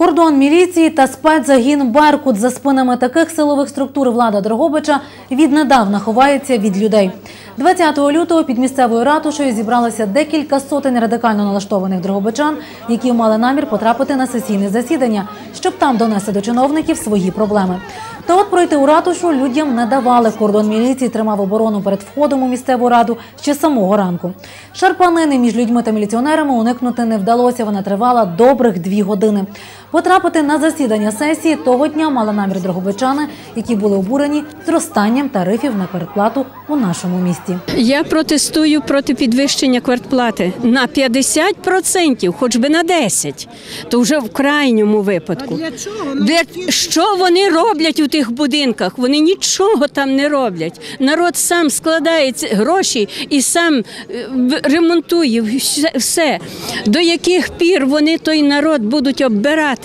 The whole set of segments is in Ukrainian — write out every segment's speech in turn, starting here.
Кордон міліції та спецзагін Беркут за спинами таких силових структур влада Дрогобича віднедавна ховається від людей. 20 лютого під місцевою ратушею зібралося декілька сотень радикально налаштованих дрогобичан, які мали намір потрапити на сесійне засідання, щоб там донести до чиновників свої проблеми. Та от пройти у ратушу людям не давали. Кордон міліції тримав оборону перед входом у місцеву раду ще самого ранку. Шарпанини між людьми та міліціонерами уникнути не вдалося. Вона тривала добрих дві години. Потрапити на засідання сесії того дня мали намір дрогобичани, які були обурені зростанням тарифів на передплату у нашому місті. Я протестую проти підвищення квартплати на 50%, хоч би на 10%. То вже в крайньому випадку. Для чого? Для що вони роблять у тих будинках? Вони нічого там не роблять. Народ сам складає гроші і сам е, ремонтує все- все. До яких пір вони той народ будуть оббирати?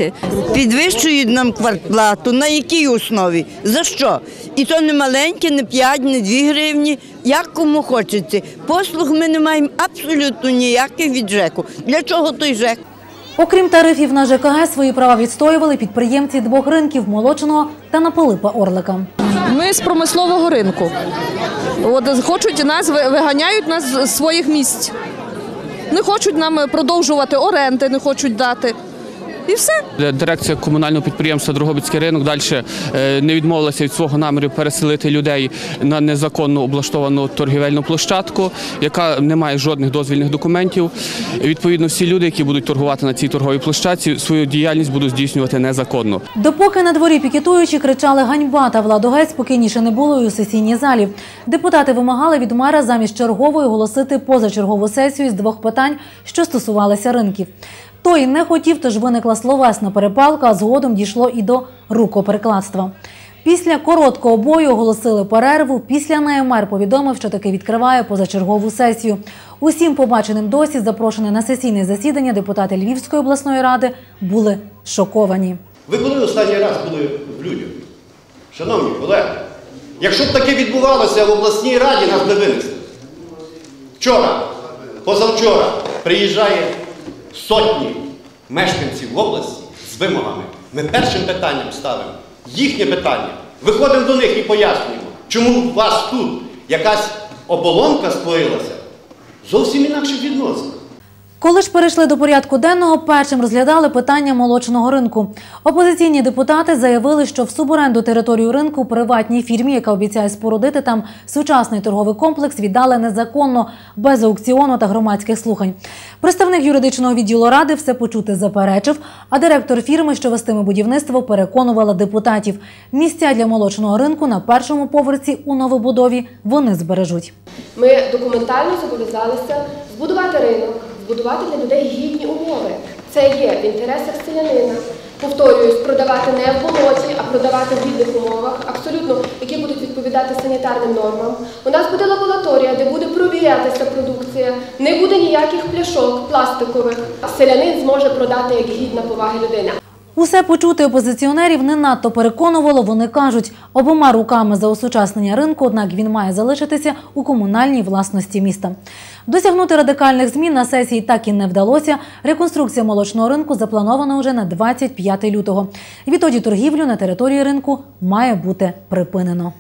Підвищують нам квартплату. На якій основі? За що? І то не маленьке, не 5, не 2 гривні. Як кому хочеться. Послуг ми не маємо абсолютно ніяких від ЖЕКу. Для чого той ЖЕК? Окрім тарифів на ЖКГ, свої права відстоювали підприємці двох ринків молочного та на Пилипа Орлика. Ми з промислового ринку. От хочуть нас виганяють нас з своїх місць. Не хочуть нам продовжувати оренди, не хочуть дати. І все. Дирекція комунального підприємства Дрогобицький ринок далі е, не відмовилася від свого наміру переселити людей на незаконно облаштовану торгівельну площадку, яка не має жодних дозвільних документів. Відповідно, всі люди, які будуть торгувати на цій торговій площадці, свою діяльність будуть здійснювати незаконно. Допоки на дворі пікетуючі кричали ганьба та владу геть, спокійніше не було і у сесійній залі. Депутати вимагали від мера замість чергової оголосити позачергову сесію з двох питань, що стосувалися ринків. Той не хотів, тож виникла словесна перепалка, а згодом дійшло і до рукоперекладства. Після короткого бою оголосили перерву. Після неї мер повідомив, що таки відкриває позачергову сесію. Усім побаченим досі, запрошені на сесійне засідання, депутати Львівської обласної ради були шоковані. Ви коли останній раз були в людях? Шановні колеги, якщо б таке відбувалося в обласній раді, нас би винесли. Вчора, позавчора приїжджає сотні мешканців області з вимогами. Ми першим питанням ставимо їхнє питання. Виходимо до них і пояснюємо, чому у вас тут якась оболонка створилася зовсім інакших відносин. Коли ж перейшли до порядку денного, першим розглядали питання молочного ринку. Опозиційні депутати заявили, що в суборенду територію ринку приватній фірмі, яка обіцяє спорудити там сучасний торговий комплекс, віддали незаконно, без аукціону та громадських слухань. Представник юридичного відділу ради все почути заперечив, а директор фірми, що вестиме будівництво, переконувала депутатів. Місця для молочного ринку на першому поверсі у новобудові вони збережуть. Ми документально зобов'язалися збудувати ринок, збудувати для людей гідні умови. Це є в інтересах селянина. Повторююсь, продавати не в болоті, а продавати в гідних умовах, абсолютно, які будуть відповідати санітарним нормам. У нас буде лабораторія, де буде провірятися продукція, не буде ніяких пляшок пластикових. Селянин зможе продати як гідна поваги людина. Усе почути опозиціонерів не надто переконувало. Вони кажуть, обома руками за осучаснення ринку, однак він має залишитися у комунальній власності міста. Досягнути радикальних змін на сесії так і не вдалося. Реконструкція молочного ринку запланована вже на 25 лютого. Відтоді торгівлю на території ринку має бути припинено.